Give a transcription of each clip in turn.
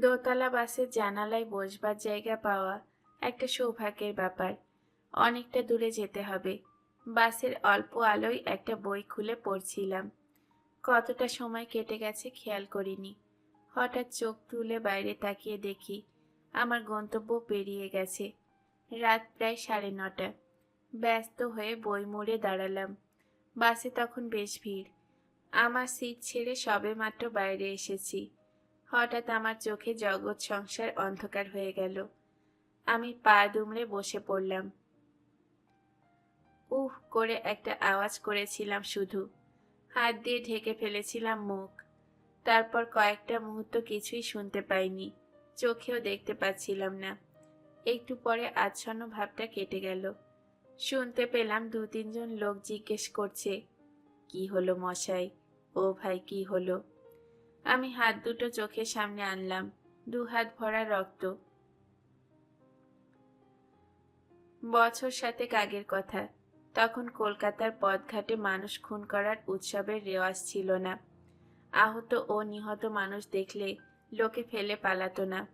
দোতলা বাসের জানালায় বসবার জায়গা পাওয়া একটা সৌভাগ্যের ব্যাপার। অনেকটা দূরে যেতে হবে। বাসের অল্প আলোয় একটা বই খুলে পড়ছিলাম। কতটা সময় কেটে গেছে খেয়াল করিনি। হঠাৎ চোখ তুলে বাইরে তাকিয়ে দেখি আমার গন্তব্য পেরিয়ে গেছে। রাত প্রায় সাড়ে নটা। ব্যস্ত হয়ে বই মুড়ে দাঁড়ালাম। বাসে তখন বেশ ভিড়। আমার সিট ছেড়ে সবেমাত্র বাইরে এসেছি। হঠাৎ আমার চোখে জগৎ সংসার অন্ধকার হয়ে গেল। আমি পা দুমড়ে বসে পড়লাম। উহ, করে একটা আওয়াজ করেছিলাম শুধু। হাত দিয়ে ঢেকে ফেলেছিলাম মুখ। তারপর কয়েকটা মুহূর্ত কিছুই শুনতে পাইনি। চোখেও দেখতে পাচ্ছিলাম না। একটু পরে আচ্ছন্ন ভাবটা কেটে গেল। শুনতে পেলাম দু তিনজন লোক জিজ্ঞেস করছে, কি হলো মশাই? ও ভাই, কি হলো? আমি হাত দুটো চোখের সামনে আনলাম। দু হাত ভরা রক্ত। বছর সাথে আগের কথা। তখন কলকাতার পথঘাটে মানুষ খুন করার উৎসবের রেওয়াজ ছিল না। আহত ও নিহত মানুষ দেখলে লোকে ফেলে পালাতো না।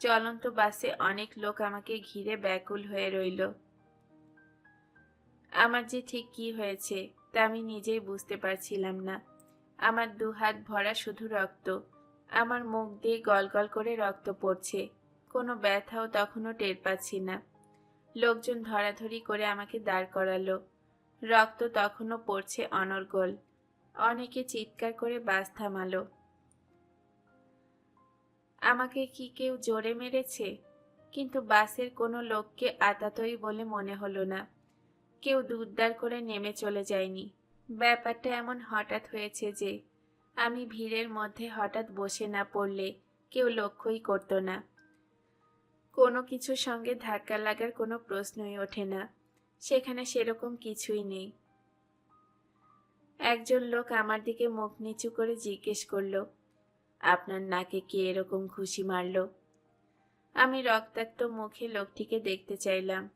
চলন্ত বাসে অনেক লোক আমাকে ঘিরে ব্যাকুল হয়ে রইল। আমার যে ঠিক কি হয়েছে, তা আমি নিজেই বুঝতে পারছিলাম না। আমার দু হাত ভরা শুধু রক্ত। আমার মুখ দিয়ে গলগল করে রক্ত পড়ছে। কোনো ব্যথাও তখনও টের পাচ্ছি না। লোকজন ধরাধরি করে আমাকে দাঁড় করালো। রক্ত তখনও পড়ছে অনর্গল। অনেকে চিৎকার করে বাস থামালো। আমাকে কি কেউ জোরে মেরেছে? কিন্তু বাসের কোনো লোককে আতাতই বলে মনে হলো না। কেউ দুধদার করে নেমে চলে যায়নি। ব্যাপারটা এমন হঠাৎ হয়েছে যে, আমি ভিড়ের মধ্যে হঠাৎ বসে না পড়লে কেউ লক্ষ্যই করতো না। কোনো কিছুর সঙ্গে ধাক্কা লাগার কোনো প্রশ্নই ওঠে না। সেখানে সেরকম কিছুই নেই। একজন লোক আমার দিকে মুখ নিচু করে জিজ্ঞেস করল, আপনার নাকে কে এরকম খুশি মারল? আমি রক্তাক্ত মুখে লোকটিকে দেখতে চাইলাম।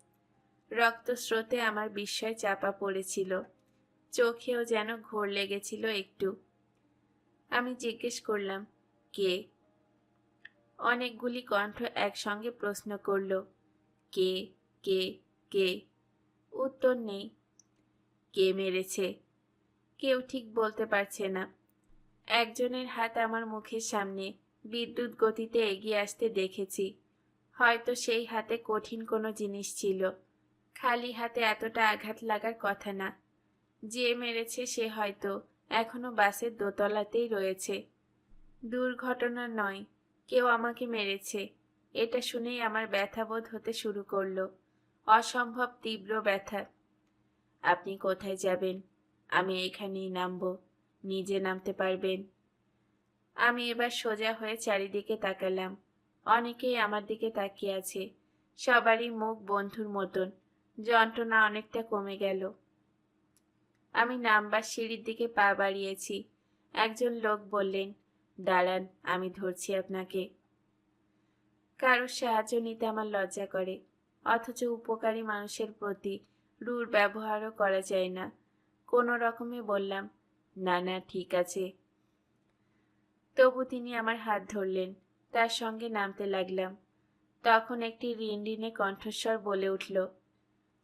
রক্তস্রোতে আমার বিস্ময় চাপা পড়েছিল। চোখেও যেন ঘোর লেগেছিল একটু। আমি জিজ্ঞেস করলাম, কে? অনেকগুলি কণ্ঠ একসঙ্গে প্রশ্ন করল, কে কে কে? উত্তর নেই, কে মেরেছে? কেউ ঠিক বলতে পারছে না। একজনের হাত আমার মুখের সামনে বিদ্যুৎ গতিতে এগিয়ে আসতে দেখেছি। হয়তো সেই হাতে কঠিন কোনো জিনিস ছিল। খালি হাতে এতটা আঘাত লাগার কথা না। যে মেরেছে সে হয়তো এখনও বাসের দোতলাতেই রয়েছে। দুর্ঘটনা নয়, কেউ আমাকে মেরেছে। এটা শুনেই আমার ব্যথাবোধ হতে শুরু করল। অসম্ভব তীব্র ব্যথা। আপনি কোথায় যাবেন? আমি এখানেই নামবো। নিজে নামতে পারবেন? আমি এবার সোজা হয়ে চারিদিকে তাকালাম। অনেকেই আমার দিকে তাকিয়ে আছে। সবারই মুখ বন্ধুর মতন। যন্ত্রণা অনেকটা কমে গেল। আমি নামবার সিঁড়ির দিকে পা বাড়িয়েছি। একজন লোক বললেন, দাঁড়ান, আমি ধরছি আপনাকে। কারোর সাহায্য নিতে আমার লজ্জা করে, অথচ উপকারী মানুষের প্রতি রূঢ় ব্যবহারও করা যায় না। কোনো রকমে বললাম, না না, ঠিক আছে। তবু তিনি আমার হাত ধরলেন, তার সঙ্গে নামতে লাগলাম। তখন একটি রিনরিনে কণ্ঠস্বর বলে উঠল,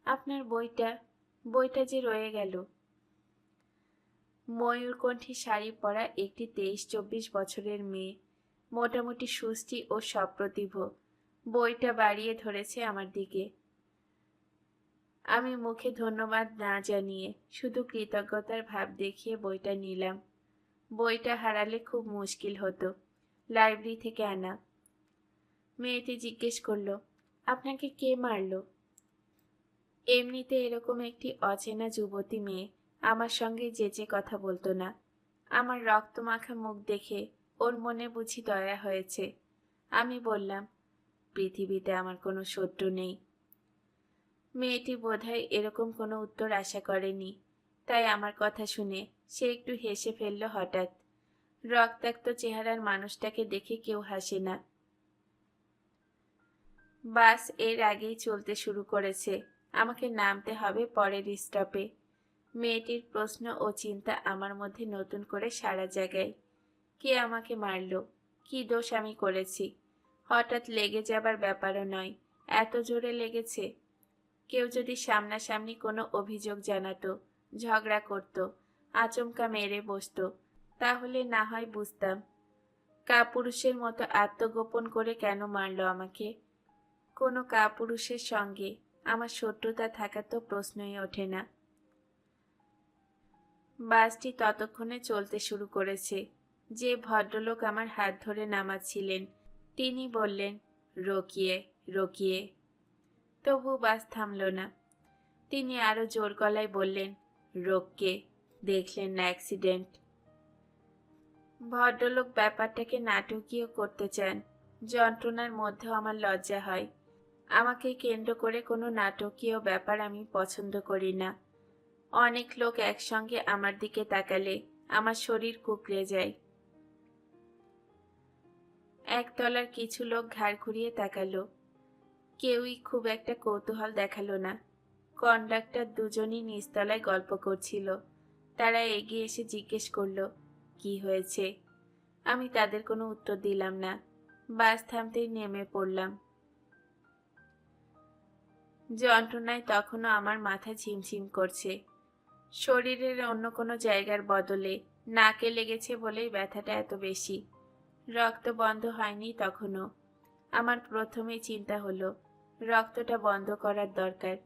আপনার বইটা বইটা যে রয়ে গেল ময়ূরকণ্ঠী শাড়ি পরা একটি তেইশ চব্বিশ বছরের মেয়ে। মোটামুটি সুস্থি ও সপ্রতিভ। বইটা বাড়িয়ে ধরেছে আমার দিকে। আমি মুখে ধন্যবাদ না জানিয়ে শুধু কৃতজ্ঞতার ভাব দেখিয়ে বইটা নিলাম। বইটা হারালে খুব মুশকিল হতো। লাইব্রেরি থেকে আনা। মেয়েটি জিজ্ঞেস করল, আপনাকে কে মারল? এমনিতে এরকম একটি অচেনা যুবতী মেয়ে আমার সঙ্গে যে যে কথা বলতো না। আমার রক্ত মাখা মুখ দেখে ওর মনে বুঝি দয়া হয়েছে। আমি বললাম, পৃথিবীতে আমার কোনো শত্রু নেই। মেয়েটি বোধহয় এরকম কোনো উত্তর আশা করেনি। তাই আমার কথা শুনে সে একটু হেসে ফেলল হঠাৎ। রক্তাক্ত চেহারার মানুষটাকে দেখে কেউ হাসে না। বাসের আগেই চলতে শুরু করেছে। আমাকে নামতে হবে পরের স্টপে মেয়েটির প্রশ্ন ও চিন্তা আমার মধ্যে নতুন করে সারা জায়গায় কে আমাকে মারল? কি দোষ আমি করেছি? হঠাৎ লেগে যাবার ব্যাপারও নয়, এত জোরে লেগেছে। কেউ যদি সামনাসামনি কোনো অভিযোগ জানাতো, ঝগড়া করত, আচমকা মেরে বসতো, তাহলে না হয় বুঝতাম। কাপুরুষের মতো আত্মগোপন করে কেন মারলো আমাকে? কোনো কাপুরুষের সঙ্গে আমার শত্রুতা থাকার তো প্রশ্নই ওঠে না। বাসটি ততক্ষণে চলতে শুরু করেছে। যে ভদ্রলোক আমার হাত ধরে নামাচ্ছিলেন, তিনি বললেন, রকিয়ে রকিয়ে। তবু বাস থামল না। তিনি আরও জোর গলায় বললেন রোগকে দেখলেন না অ্যাক্সিডেন্ট? ভদ্রলোক ব্যাপারটাকে নাটকীয় করতে চান। যন্ত্রণার মধ্যেও আমার লজ্জা হয়। আমাকে কেন্দ্র করে কোনো নাটকীয় ব্যাপার আমি পছন্দ করি না। অনেক লোক একসঙ্গে আমার দিকে তাকালে আমার শরীর কুকড়ে যায়। একতলার কিছু লোক ঘাড় ঘুরিয়ে তাকালো। কেউই খুব একটা কৌতূহল দেখাল না। কন্ডাক্টর দুজনই নিচতলায় গল্প করছিল। তারা এগিয়ে এসে জিজ্ঞেস করল, কি হয়েছে? আমি তাদের কোনো উত্তর দিলাম না। বাস থামতেই নেমে পড়লাম। যন্ত্রণায় তখনও আমার মাথা ঝিমঝিম করছে। শরীরের অন্য কোনো জায়গার বদলে নাকে লেগেছে বলেই ব্যথাটা এত বেশি। রক্ত বন্ধ হয়নি তখনও। আমার প্রথমেই চিন্তা হলো, রক্তটা বন্ধ করার দরকার।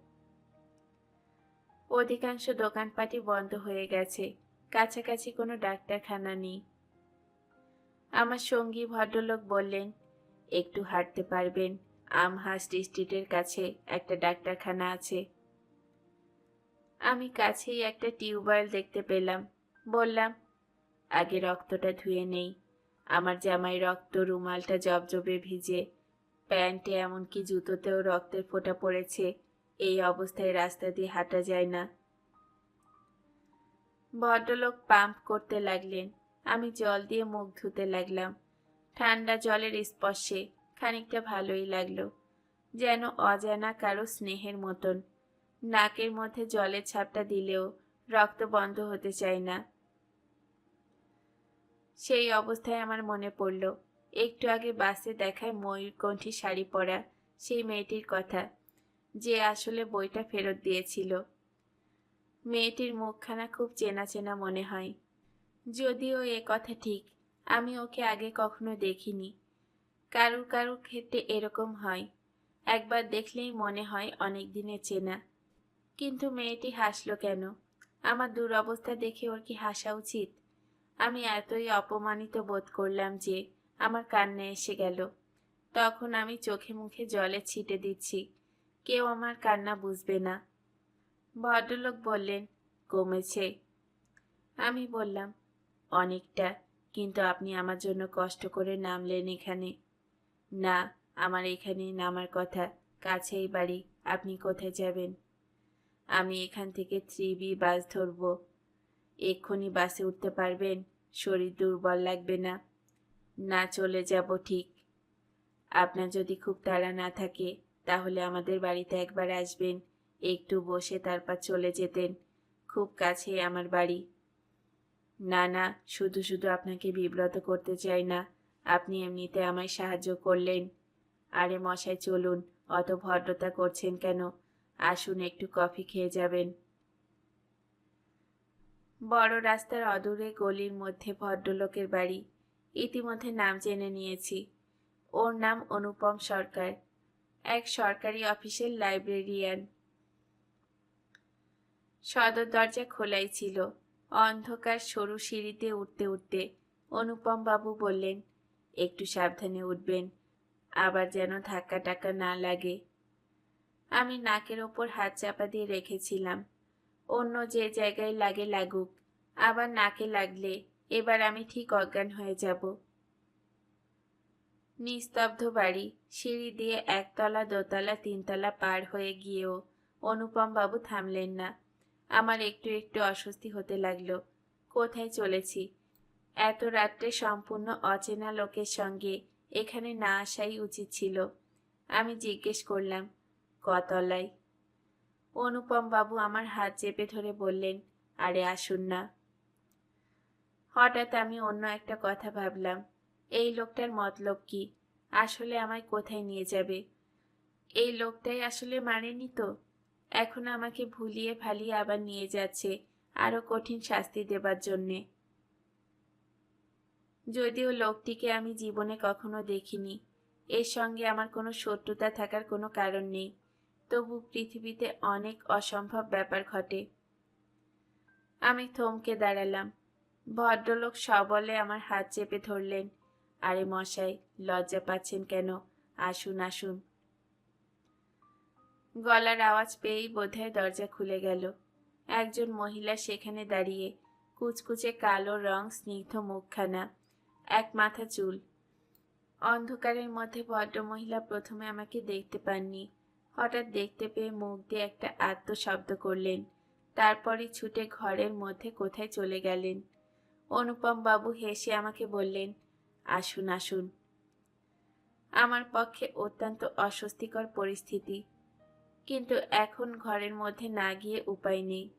অধিকাংশ দোকানপাটি বন্ধ হয়ে গেছে, কাছাকাছি কোনো ডাক্তারখানা নেই। আমার সঙ্গী ভদ্রলোক বললেন, একটু হাঁটতে পারবেন। আমহাস্ট স্ট্রিটের কাছে একটা ডাক্তারখানা আছে। আমি কাছেই একটা টিউবওয়েল দেখতে পেলাম। বললাম, আগে রক্তটা ধুয়ে নেই। আমার জামাই রক্ত রুমালটা জবজবে ভিজে। প্যান্টে এমনকি জুতোতেও রক্তের ফোঁটা পড়েছে। এই অবস্থায় রাস্তা দিয়ে হাঁটা যায় না। ভদ্রলোক পাম্প করতে লাগলেন। আমি জল দিয়ে মুখ ধুতে লাগলাম। ঠান্ডা জলের স্পর্শে খানিকটা ভালোই লাগল, যেন অজানা কারও স্নেহের মতন। নাকের মধ্যে জলের ছাপটা দিলেও রক্ত বন্ধ হতে চায় না। সেই অবস্থায় আমার মনে পড়ল, একটু আগে বাসে দেখায় ময়ূরকণ্ঠী শাড়ি পরা সেই মেয়েটির কথা, যে আসলে বইটা ফেরত দিয়েছিল। মেয়েটির মুখখানা খুব চেনা চেনা মনে হয়। যদিও এ কথা ঠিক, আমি ওকে আগে কখনো দেখিনি। কারুর কারুর ক্ষেত্রে এরকম হয়। একবার দেখলেই মনে হয় অনেক দিনে চেনা। কিন্তু মেয়েটি হাসলো কেন? আমার দুরবস্থা দেখে ওর কি হাসা উচিত? আমি এতই অপমানিত বোধ করলাম যে আমার কান্না এসে গেল। তখন আমি চোখে মুখে জলে ছিটে দিচ্ছি। কেউ আমার কান্না বুঝবে না। ভদ্রলোক বললেন, কমেছে। আমি বললাম, অনেকটা, কিন্তু আপনি আমার জন্য কষ্ট করে নামলেন এখানে। না, আমার এখানে নামার কথা, কাছেই বাড়ি, আপনি কোথায় যাবেন? আমি এখান থেকে থ্রি বি বাস ধরব। এক্ষুনি বাসে উঠতে পারবেন, শরীর দুর্বল লাগবে না। না চলে যাব ঠিক। আপনার যদি খুব তাড়া না থাকে, তাহলে আমাদের বাড়িতে একবার আসবেন, একটু বসে তারপর চলে যেতেন। খুব কাছে আমার বাড়ি। না না, শুধু শুধু আপনাকে বিব্রত করতে চাই না। আপনি এমনিতে আমায় সাহায্য করলেন। আরে মশাই, চলুন, অত ভদ্রতা করছেন কেন? আসুন, একটু কফি খেয়ে যাবেন। বড় রাস্তার অদূরে গলির মধ্যে ভদ্রলোকের বাড়ি। ইতিমধ্যে নাম জেনে নিয়েছি। ওর নাম অনুপম সরকার, এক সরকারি অফিসের লাইব্রেরিয়ান। সদর দরজা খোলাই ছিল। অন্ধকার সরু সিঁড়িতে উঠতে উঠতে অনুপম বাবু বললেন, একটু সাবধানে উঠবেন, আবার যেন ধাক্কা টাকা না লাগে। আমি নাকের ওপর হাত চাপা দিয়ে রেখেছিলাম। অন্য যে জায়গায় লাগে লাগুক, আবার নাকে লাগলে এবার আমি ঠিক অজ্ঞান হয়ে যাব। নিস্তব্ধ বাড়ি, সিঁড়ি দিয়ে একতলা, দোতলা, তিনতলা পার হয়ে গিয়েও অনুপম বাবু থামলেন না। আমার একটু একটু অস্বস্তি হতে লাগল, কোথায় চলেছি? এত রাত্রে সম্পূর্ণ অচেনা লোকের সঙ্গে এখানে না আসাই উচিত ছিল। আমি জিজ্ঞেস করলাম কতলায়। অনুপম বাবু আমার হাত চেপে ধরে বললেন, আরে আসুন না। হঠাৎ আমি অন্য একটা কথা ভাবলাম, এই লোকটার মতলব কি? আসলে আমায় কোথায় নিয়ে যাবে? এই লোকটাই আসলে মানেনি তো? এখন আমাকে ভুলিয়ে ভালিয়ে আবার নিয়ে যাচ্ছে আরও কঠিন শাস্তি দেবার জন্যে। যদিও লোকটিকে আমি জীবনে কখনো দেখিনি, এর সঙ্গে আমার কোনো শত্রুতা থাকার কোনো কারণ নেই। তবু পৃথিবীতে অনেক অসম্ভব ব্যাপার ঘটে। আমি থমকে দাঁড়ালাম। ভদ্রলোক সবলে আমার হাত চেপে ধরলেন। আরে মশাই, লজ্জা পাচ্ছেন কেন? আসুন আসুন। গলার আওয়াজ পেয়েই বোধহয় দরজা খুলে গেল। একজন মহিলা সেখানে দাঁড়িয়ে কুচকুচে কালো রং, স্নিগ্ধ মুখখানা, এক মাথা চুল। অন্ধকারের মধ্যে ভদ্রমহিলা প্রথমে আমাকে দেখতে পাননি। হঠাৎ দেখতে পেয়ে মুখ দিয়ে একটা আত্ম শব্দ করলেন। তারপরে ছুটে ঘরের মধ্যে কোথায় চলে গেলেন? অনুপম বাবু হেসে আমাকে বললেন, আসুন আসুন। আমার পক্ষে অত্যন্ত অস্বস্তিকর পরিস্থিতি। কিন্তু এখন ঘরের মধ্যে না গিয়ে উপায় নেই।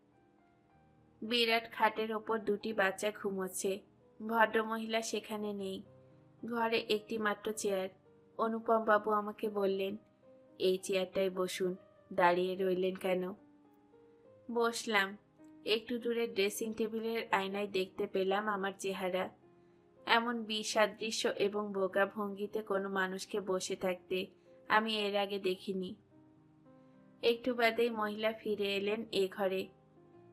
বিরাট খাটের ওপর দুটি বাচ্চা ঘুমোচ্ছে। ভদ্রমহিলা সেখানে নেই। ঘরে একটি মাত্র চেয়ার। অনুপম বাবু আমাকে বললেন এই চেয়ারটায় বসুন, দাঁড়িয়ে রইলেন কেন? বসলাম। একটু দূরে ড্রেসিং টেবিলের আয়নায় দেখতে পেলাম আমার চেহারা। এমন বিসাদৃশ্য এবং বোকা ভঙ্গিতে কোনো মানুষকে বসে থাকতে আমি এর আগে দেখিনি। একটু বাদেই মহিলা ফিরে এলেন এ ঘরে।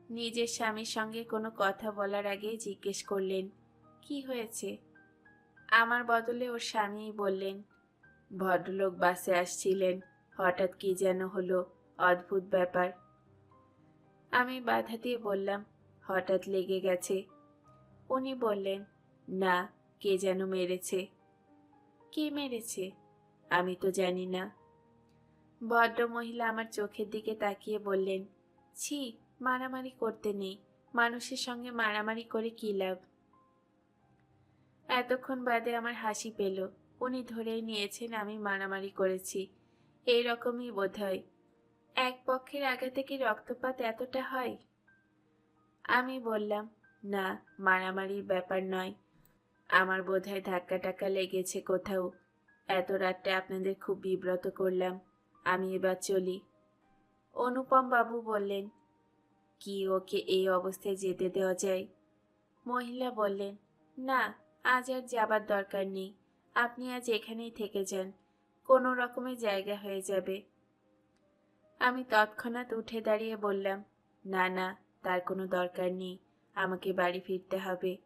নিজের স্বামীর সঙ্গে কোনো কথা বলার আগেই জিজ্ঞেস করলেন, কি হয়েছে? আমার বদলে ওর স্বামীই বললেন, ভদ্রলোক বাসে আসছিলেন। হঠাৎ কি যেন হলো অদ্ভুত ব্যাপার। আমি বাধা দিয়ে বললাম, হঠাৎ লেগে গেছে। উনি বললেন, না, কে যেন মেরেছে। কে মেরেছে? আমি তো জানি না। ভদ্র মহিলা আমার চোখের দিকে তাকিয়ে বললেন, ছি, মারামারি করতে নেই। মানুষের সঙ্গে মারামারি করে কি লাভ? এতক্ষণ বাদে আমার হাসি পেল। উনি ধরেই নিয়েছেন, আমি মারামারি করেছি। এই রকমই বোধ হয় এক পক্ষের আঘাতে কি রক্তপাত এতটা হয়? আমি বললাম, না, মারামারির ব্যাপার নয়। আমার বোধ হয় ধাক্কা টাক্কা লেগেছে কোথাও। এত রাত্রে আপনাদের খুব বিব্রত করলাম। আমি এবার চলি। অনুপম বাবু বললেন, কি ওকে এই অবস্থায় যেতে দেওয়া যায়? মহিলা বললেন, না, আজ আর যাবার দরকার নেই। আপনি আজ এখানেই থেকে যান। কোনো রকমে জায়গা হয়ে যাবে। আমি তৎক্ষণাৎ উঠে দাঁড়িয়ে বললাম, না না, তার কোনো দরকার নেই, আমাকে বাড়ি ফিরতে হবে।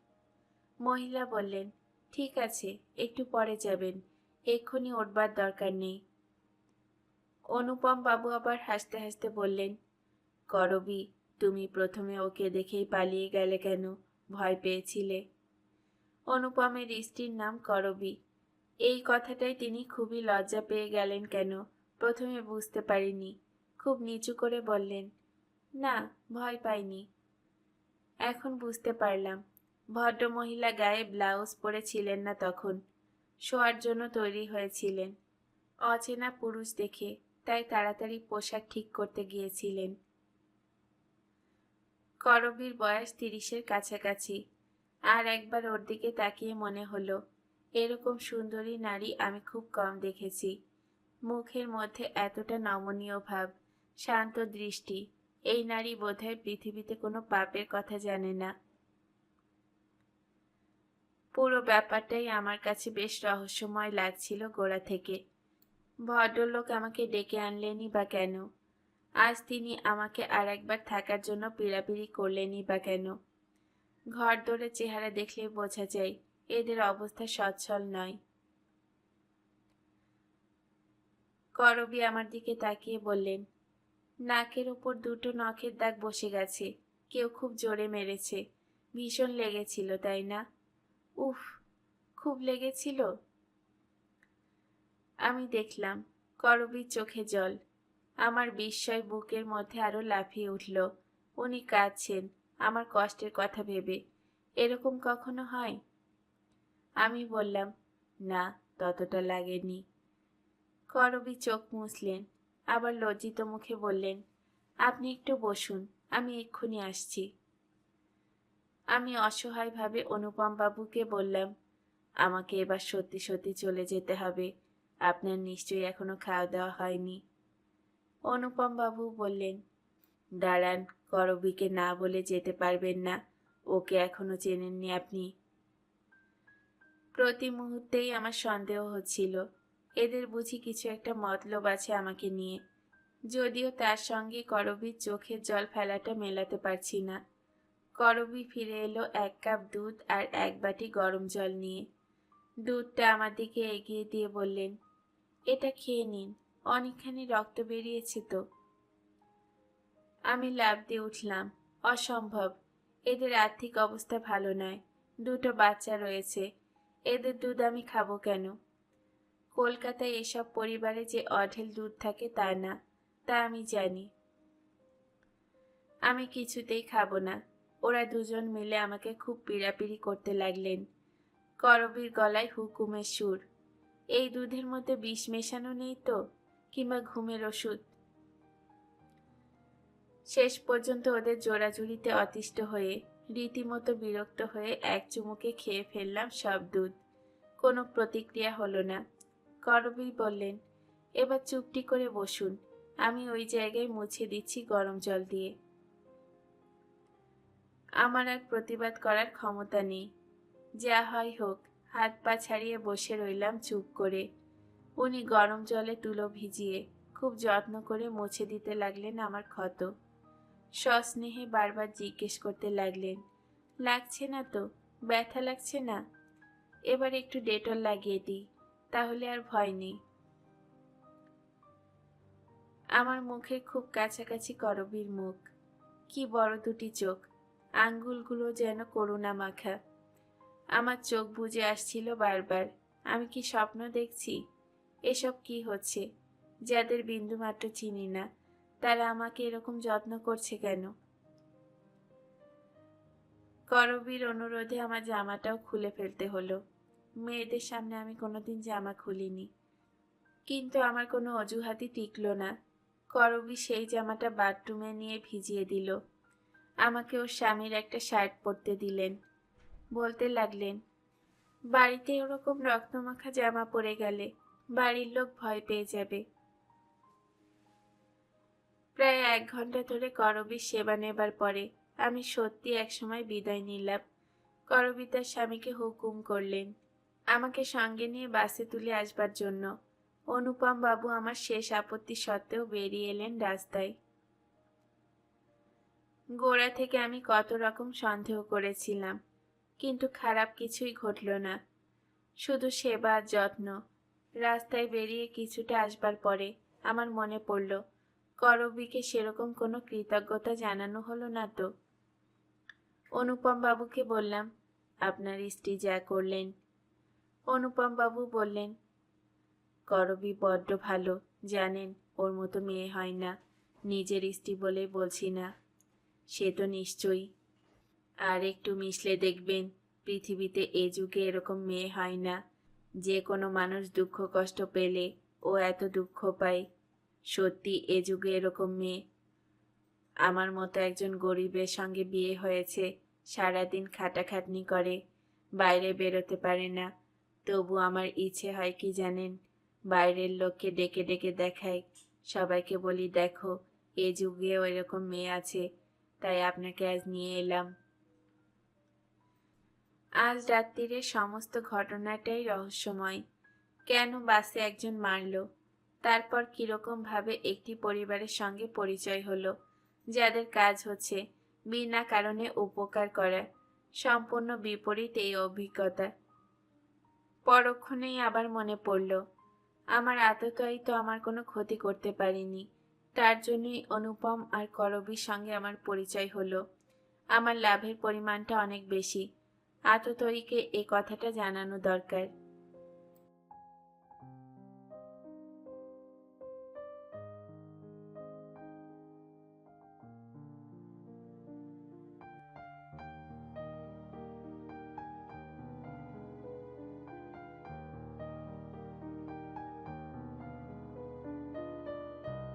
মহিলা বললেন, ঠিক আছে, একটু পরে যাবেন, এক্ষুনি উঠবার দরকার নেই। অনুপম বাবু আবার হাসতে হাসতে বললেন, করবি, তুমি প্রথমে ওকে দেখেই পালিয়ে গেলে কেন? ভয় পেয়েছিলে? অনুপমের স্ত্রীর নাম করবি এই কথাটাই তিনি খুবই লজ্জা পেয়ে গেলেন কেন? প্রথমে বুঝতে পারিনি। খুব নিচু করে বললেন, না, ভয় পাইনি। এখন বুঝতে পারলাম। ভদ্রমহিলা গায়ে ব্লাউজ পরেছিলেন না তখন। শোয়ার জন্য তৈরি হয়েছিলেন। অচেনা পুরুষ দেখে তাই তাড়াতাড়ি পোশাক ঠিক করতে গিয়েছিলেন। করবীর বয়স তিরিশের কাছাকাছি। আর একবার ওর দিকে তাকিয়ে মনে হলো এরকম সুন্দরী নারী আমি খুব কম দেখেছি। মুখের মধ্যে এতটা নমনীয় ভাব, শান্ত দৃষ্টি, এই নারী বোধহয় পৃথিবীতে কোনো পাপের কথা জানে না। পুরো ব্যাপারটাই আমার কাছে বেশ রহস্যময় লাগছিল গোড়া থেকে। ভদ্রলোক আমাকে ডেকে আনলেনই বা কেন? আজ তিনি আমাকে আর একবার থাকার জন্য পিড়াপিড়ি করলেনই বা কেন? ঘর দৌড়ে চেহারা দেখলে বোঝা যায় এদের অবস্থা সচ্ছল নয়। করবি আমার দিকে তাকিয়ে বললেন, নাকের ওপর দুটো নখের দাগ বসে গেছে, কেউ খুব জোরে মেরেছে। ভীষণ লেগেছিল, তাই না? উফ, খুব লেগেছিল? আমি দেখলাম, করবির চোখে জল। আমার বিস্ময় বুকের মধ্যে আরও লাফিয়ে উঠল। উনি কাঁদছেন, আমার কষ্টের কথা ভেবে। এরকম কখনো হয়? আমি বললাম, না, ততটা লাগেনি। করবি চোখ মুছলেন। আবার লজ্জিত মুখে বললেন, আপনি একটু বসুন, আমি এক্ষুনি আসছি। আমি অসহায়ভাবে অনুপম বাবুকে বললাম, আমাকে এবার সত্যি সত্যি চলে যেতে হবে। আপনার নিশ্চয়ই এখনও খাওয়া দাওয়া হয়নি। অনুপম বাবু বললেন, দাঁড়ান, করবীকে না বলে যেতে পারবেন না। ওকে এখনও চেনেননি আপনি। প্রতি মুহূর্তেই আমার সন্দেহ হচ্ছিল। এদের বুঝি কিছু একটা মতলব আছে আমাকে নিয়ে। যদিও তার সঙ্গে করবীর চোখের জল ফেলাটা মেলাতে পারছি না। করবী ফিরে এলো এক কাপ দুধ আর এক বাটি গরম জল নিয়ে। দুধটা আমার দিকে এগিয়ে দিয়ে বললেন, এটা খেয়ে নিন, অনেকখানি রক্ত বেরিয়েছে তো। আমি লাভ দিয়ে উঠলাম, অসম্ভব, এদের আর্থিক অবস্থা ভালো নয়, দুটো বাচ্চা রয়েছে এদের দুধ আমি খাব কেন? কলকাতায় এসব পরিবারে যে অঢেল দুধ থাকে তা না, তা আমি জানি। আমি কিছুতেই খাব না। ওরা দুজন মিলে আমাকে খুব পিড়াপিড়ি করতে লাগলেন। করবীর গলায় হুকুমের সুর। এই দুধের মধ্যে বিষ মেশানো নেই তো, কিংবা ঘুমের ওষুধ? শেষ পর্যন্ত ওদের জোড়াজুড়িতে অতিষ্ঠ হয়ে রীতিমতো বিরক্ত হয়ে এক চুমুকে খেয়ে ফেললাম সব দুধ। কোনো প্রতিক্রিয়া হলো না। করবি বললেন, এবার চুপটি করে বসুন, আমি ওই জায়গায় মুছে দিচ্ছি গরম জল দিয়ে। আমার আর প্রতিবাদ করার ক্ষমতা নেই। যা হয় হোক, হাত পা ছাড়িয়ে বসে রইলাম চুপ করে। উনি গরম জলে তুলো ভিজিয়ে খুব যত্ন করে মুছে দিতে লাগলেন আমার ক্ষত। সস্নেহে বারবার জিজ্ঞেস করতে লাগলেন, লাগছে না তো? ব্যথা লাগছে না? এবার একটু ডেটল লাগিয়ে দিই, তাহলে আর ভয় নেই। আমার মুখের খুব কাছাকাছি করবীর মুখ। কি বড় দুটি চোখ, আঙ্গুলগুলো যেন করুণা মাখা। আমার চোখ বুজে আসছিল বারবার, আমি কি স্বপ্ন দেখছি? এসব কি হচ্ছে? যাদের বিন্দুমাত্র চিনি না। তারা আমাকে এরকম যত্ন করছে কেন? করবীর অনুরোধে আমার জামাটাও খুলে ফেলতে হলো। মেয়েদের সামনে আমি কোনোদিন জামা খুলিনি। কিন্তু আমার কোনো অজুহাতই টিকলো না। করবী সেই জামাটা বাথরুমে নিয়ে ভিজিয়ে দিল। আমাকে ওর স্বামীর একটা শার্ট পরতে দিলেন। বলতে লাগলেন, বাড়িতে ওরকম রক্তমাখা জামা পরে গেলে বাড়ির লোক ভয় পেয়ে যাবে। প্রায় এক ঘণ্টা ধরে করবীর সেবা নেবার পরে আমি সত্যি একসময় বিদায় নিলাম। করবী তার স্বামীকে হুকুম করলেন, আমাকে সঙ্গে নিয়ে বাসে তুলে আসবার জন্য। অনুপম বাবু আমার শেষ আপত্তি সত্ত্বেও বেরিয়ে এলেন রাস্তায়। গোড়া থেকে আমি কত রকম সন্দেহ করেছিলাম, কিন্তু খারাপ কিছুই ঘটল না। শুধু সেবা যত্ন। রাস্তায় বেরিয়ে কিছুটা আসবার পরে আমার মনে পড়ল করবীকে সেরকম কোনো কৃতজ্ঞতা জানানো হলো না তো? অনুপম বাবুকে বললাম, আপনার স্ত্রী যা করলেন। অনুপম বাবু বললেন, করবী বড্ড ভালো, জানেন, ওর মতো মেয়ে হয় না, নিজের স্ত্রী বলে বলছি না। সে তো নিশ্চয়ই। আর একটু মিশলে দেখবেন, পৃথিবীতে এ যুগে এরকম মেয়ে হয় না। যে কোনো মানুষ দুঃখ কষ্ট পেলে ও এত দুঃখ পায়। সত্যি এ যুগে এরকম মেয়ে। আমার মতো একজন গরিবের সঙ্গে বিয়ে হয়েছে, সারাদিন খাটাখাটনি করে, বাইরে বেরোতে পারে না। তবু আমার ইচ্ছে হয় কি জানেন, বাইরের লোককে ডেকে ডেকে দেখাই। সবাইকে বলি, দেখো, এ যুগেও এরকম মেয়ে আছে, তাই আপনাকে আজ নিয়ে এলাম। আজ রাত্রিরে সমস্ত ঘটনাটাই রহস্যময়। কেন বাসে একজন মারল? তারপর কীরকম ভাবে একটি পরিবারের সঙ্গে পরিচয় হলো, যাদের কাজ হচ্ছে বিনা কারণে উপকার করা, সম্পূর্ণ বিপরীত এই অভিজ্ঞতা। পরক্ষণেই আবার মনে পড়ল, আমার আততায়ী তো আমার কোনো ক্ষতি করতে পারিনি, তার জন্যই অনুপম আর করবীর সঙ্গে আমার পরিচয় হলো। আমার লাভের পরিমাণটা অনেক বেশি, আততয়ীকে এ কথাটা জানানো দরকার।